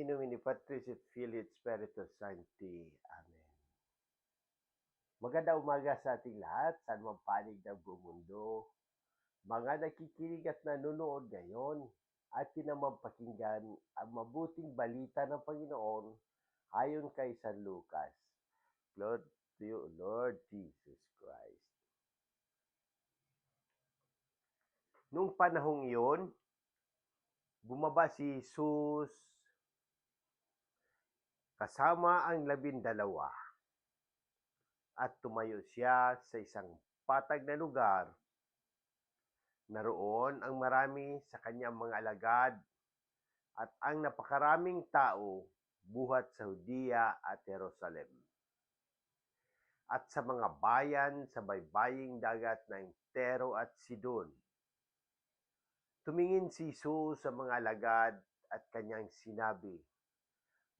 In nomine Patris et Filii et Spiritus Sancti. Amen. Maganda umaga sa ating lahat, saan man panig ng buong mundo. Mga nakikinig at nanonood ngayon, atin naman pakinggan ang mabuting balita ng Panginoon ayon kay San Lucas. Lord to you, Lord Jesus Christ. Nung panahong iyon, bumaba si Jesus kasama ang labindalawa at tumayo siya sa isang patag na lugar. Naroon ang marami sa kanyang mga alagad at ang napakaraming tao buhat sa Judea at Jerusalem at sa mga bayan sa baybaying dagat ng Tero at Sidon. Tumingin si Jesus sa mga alagad at kanyang sinabi,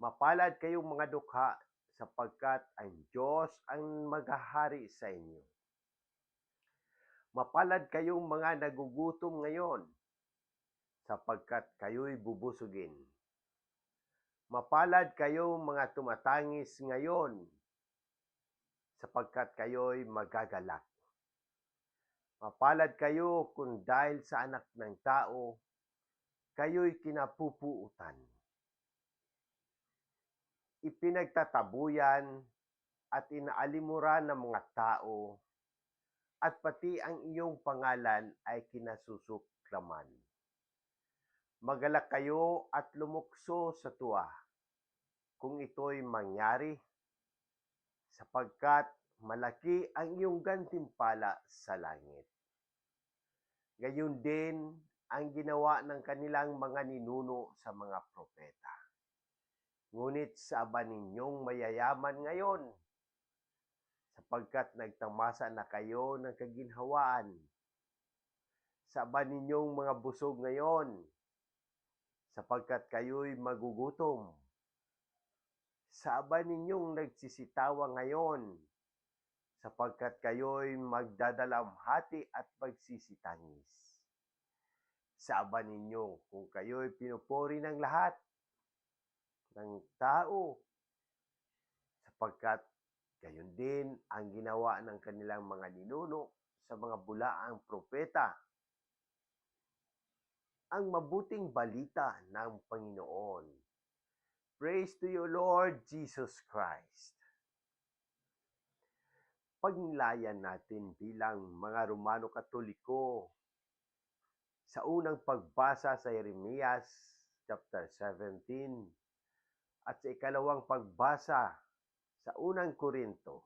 Mapalad kayong mga dukha sapagkat ang Diyos ang maghahari sa inyo. Mapalad kayong mga nagugutom ngayon sapagkat kayo'y bubusugin. Mapalad kayong mga tumatangis ngayon sapagkat kayo'y magagalak. Mapalad kayo kung dahil sa anak ng tao, kayo'y kinapupuutan. Ipinagtatabuyan at inaalimuran ng mga tao at pati ang iyong pangalan ay kinasusuklaman. Magalak kayo at lumukso sa tuwa kung ito'y mangyari sapagkat malaki ang iyong gantimpala sa langit. Gayon din ang ginawa ng kanilang mga ninuno sa mga propeta. Ngunit sa aba ninyong mayayaman ngayon, sapagkat nagtamasa na kayo ng kaginhawaan. Sa aba ninyong mga busog ngayon, sapagkat kayo'y magugutom. Sa aba ninyong nagsisitawa ngayon, sapagkat kayo'y magdadalamhati at magsisitangis. Sa aba ninyo kung kayo'y pinupuri ng lahat ng tao, sapagkat gayon din ang ginawa ng kanilang mga ninuno sa mga bulaang propeta. Ang mabuting balita ng Panginoon. Praise to you, Lord Jesus Christ pagnilayan natin bilang mga Romano Katoliko sa unang pagbasa sa Jeremias chapter 17 at sa ikalawang pagbasa sa unang Korinto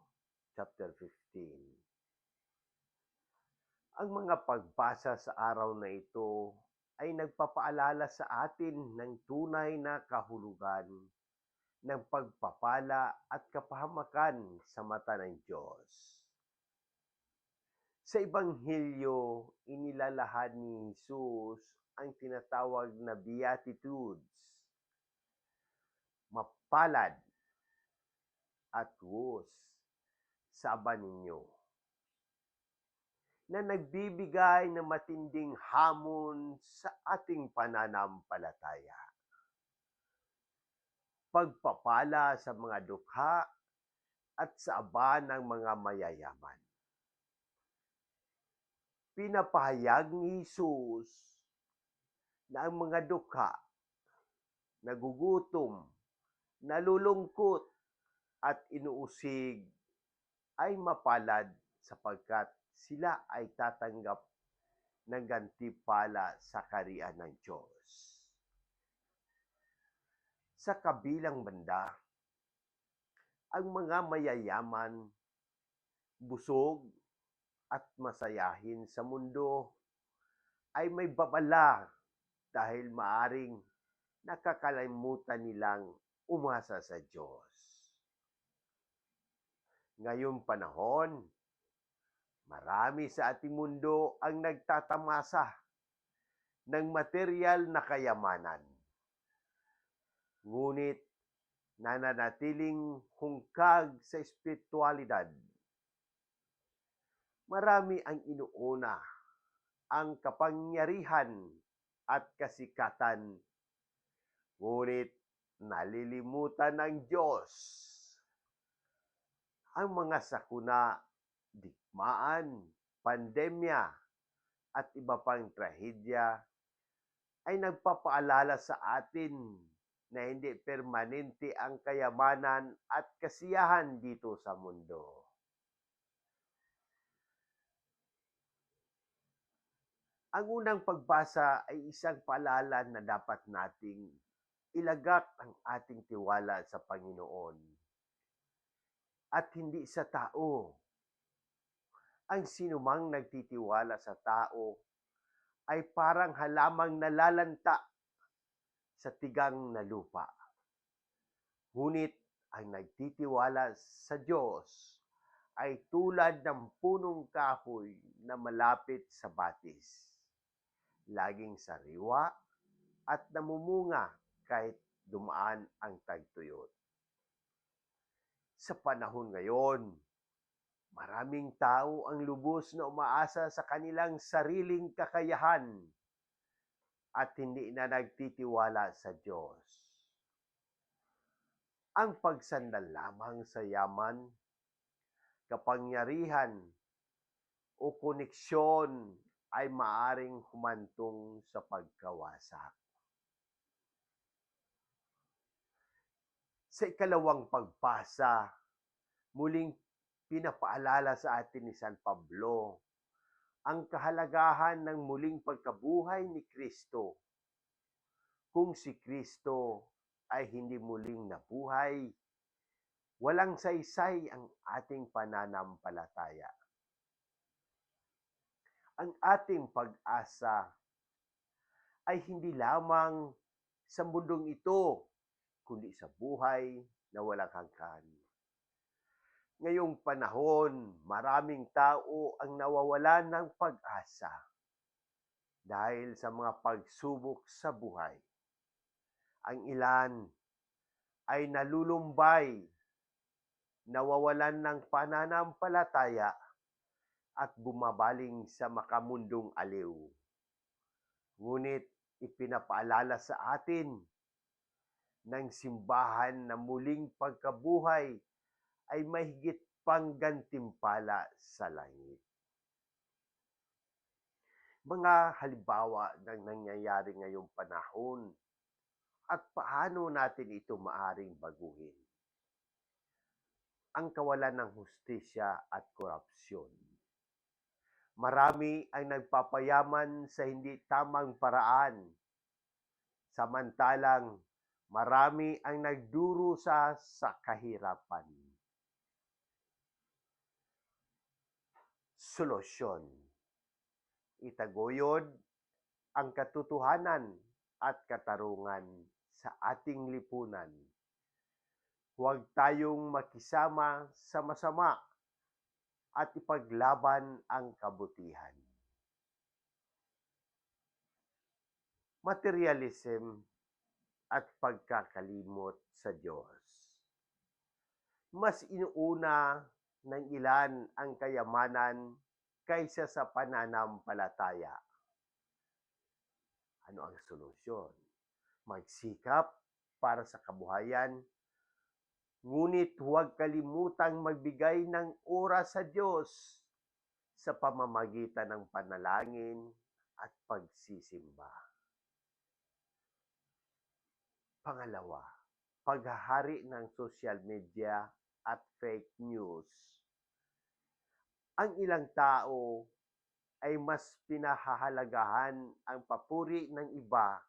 chapter 15. Ang mga pagbasa sa araw na ito ay nagpapaalala sa atin ng tunay na kahulugan ng pagpapala at kapahamakan sa mata ng Diyos. Sa Ebanghelyo, inilalahad ni Jesus ang tinatawag na Beatitudes. Mapalad at wus sa aba ninyo na nagbibigay ng matinding hamon sa ating pananampalataya pagpapala sa mga dukha at sa aba ng mga mayayaman. Pinapahayag ni Jesus na ang mga dukha, nagugutom, nalulungkot at inuusig ay mapalad sapagkat sila ay tatanggap ng gantipala sa kariyan ng Diyos. Sa kabilang banda, ang mga mayayaman, busog at masayahin sa mundo ay may babala dahil maaring nakakalimutan nilang umasa sa Diyos. Ngayong panahon, marami sa ating mundo ang nagtatamasa ng material na kayamanan ngunit nananatiling hungkag sa espiritualidad. Marami ang inuuna ang kapangyarihan at kasikatan, ngunit nalilimutan ng Diyos. Ang mga sakuna, digmaan, pandemya, at iba pang trahedya ay nagpapaalala sa atin na hindi permanente ang kayamanan at kasiyahan dito sa mundo. Ang unang pagbasa ay isang paalala na dapat nating ilagak ang ating tiwala sa Panginoon at hindi sa tao. Ang sinumang nagtitiwala sa tao ay parang halamang nalalanta sa tigang na lupa. Ngunit ang nagtitiwala sa Diyos ay tulad ng punong kahoy na malapit sa batis. Laging sariwa at namumunga kahit dumaan ang tagtuyot. Sa panahon ngayon, maraming tao ang lubos na umaasa sa kanilang sariling kakayahan at hindi na nagtitiwala sa Diyos. Ang pagsandal lamang sa yaman, kapangyarihan o koneksyon ay maaring humantong sa pagkawasak. Sa ikalawang pagbasa, muling pinapaalala sa atin ni San Pablo ang kahalagahan ng muling pagkabuhay ni Kristo. Kung si Kristo ay hindi muling nabuhay, walang saysay ang ating pananampalataya. Ang ating pag-asa ay hindi lamang sa mundong ito, kundi sa buhay na walang hanggan. Ngayong panahon, maraming tao ang nawawalan ng pag-asa dahil sa mga pagsubok sa buhay. Ang ilan ay nalulumbay, nawawalan ng pananampalataya at bumabaling sa makamundong aliw. Ngunit ipinapaalala sa atin ng simbahan na muling pagkabuhay ay mahigit pang gantimpala sa langit. Mga halimbawa ng nangyayari ngayong panahon at paano natin ito maaring baguhin. Ang kawalan ng hustisya at korupsyon. Marami ang nagpapayaman sa hindi tamang paraan. Samantalang marami ang nagdurusa sa kahirapan. Solusyon. Itaguyod ang katotohanan at katarungan sa ating lipunan. Huwag tayong makisama sa masama at ipaglaban ang kabutihan. Materialism at pagkakalimot sa Diyos. Mas inuuna ng ilan ang kayamanan kaysa sa pananampalataya. Ano ang solusyon? Magsikap para sa kabuhayan, ngunit huwag kalimutang magbigay ng oras sa Diyos sa pamamagitan ng panalangin at pagsisimba. Pangalawa, paghahari ng social media at fake news. Ang ilang tao ay mas pinahahalagahan ang papuri ng iba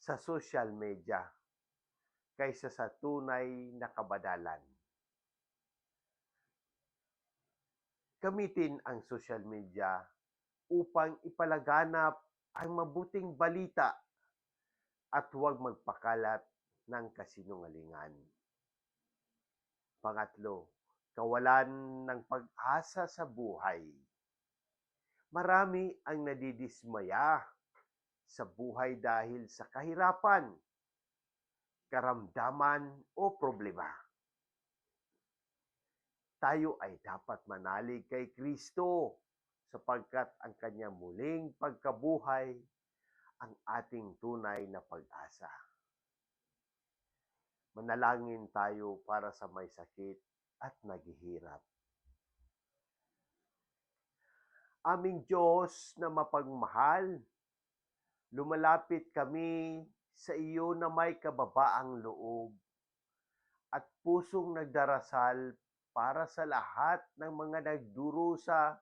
sa social media kaysa sa tunay na kabadalan. Gamitin ang social media upang ipalaganap ang mabuting balita at huwag magpakalat ng kasinungalingan. Pangatlo, kawalan ng pag-asa sa buhay. Marami ang nadidismaya sa buhay dahil sa kahirapan, karamdaman o problema. Tayo ay dapat manalig kay Kristo sapagkat ang kanyang muling pagkabuhay ang ating tunay na pag-asa. Manalangin tayo para sa may sakit at naghihirap. Aming Diyos na mapagmahal, lumalapit kami sa iyo na may kababaang loob at pusong nagdarasal para sa lahat ng mga nagdurusa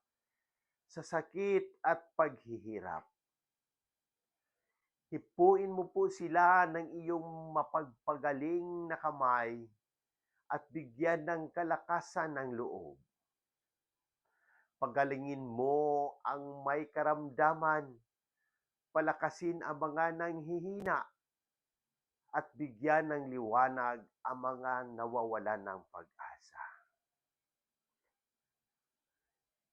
sa sakit at paghihirap. Hipuin mo po sila ng iyong mapagpagaling na kamay at bigyan ng kalakasan ng loob. Pagalingin mo ang may karamdaman, palakasin ang mga nanghihina, at bigyan ng liwanag ang mga nawawalan ng pag-asa.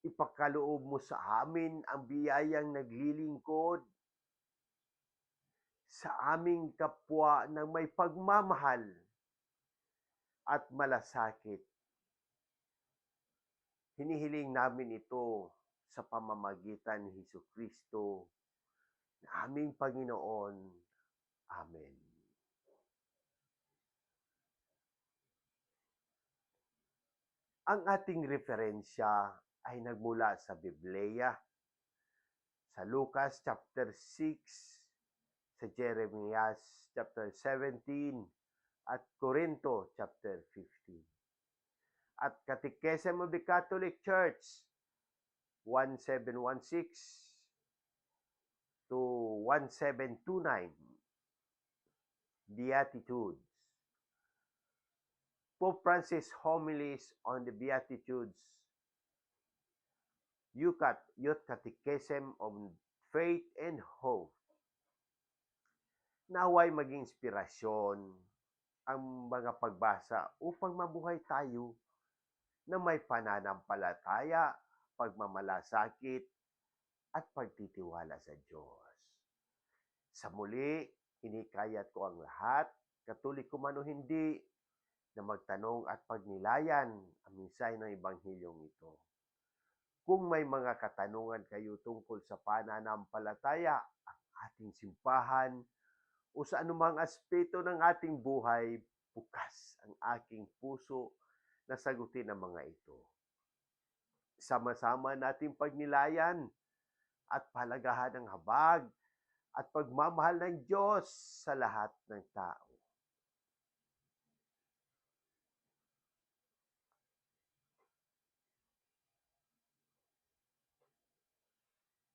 Ipakaloob mo sa amin ang biyayang naglilingkod sa aming kapwa ng may pagmamahal at malasakit. Hinihiling namin ito sa pamamagitan ni Hesus Kristo na aming Panginoon. Amen. Ang ating referensya ay nagmula sa Biblia, sa Lucas chapter 6, sa Jeremias chapter 17, at Corinto chapter 15. At Catechism of the Catholic Church 1716 to 1729 Beatitudes. Pope Francis homilies on the Beatitudes. Youth Catechism of Faith and Hope Naway maging inspirasyon ang mga pagbasa upang mabuhay tayo na may pananampalataya, pagmamalasakit, at pagtitiwala sa Diyos. Sa muli, inikayat ko ang lahat, katuliko man o hindi, na magtanong at pagnilayan ang minsay ng Ebanghilyong ito. Kung may mga katanungan kayo tungkol sa pananampalataya, ang ating simbahan, o sa anumang aspeto ng ating buhay, bukas ang aking puso na sagutin ang mga ito. Sama-sama nating pagnilayan at palagahan ng habag at pagmamahal ng Diyos sa lahat ng tao.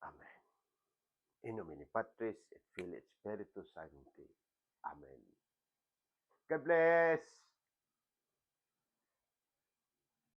Amen. In nomine Patris et Filii et Spiritus Sancti. Amen. God bless!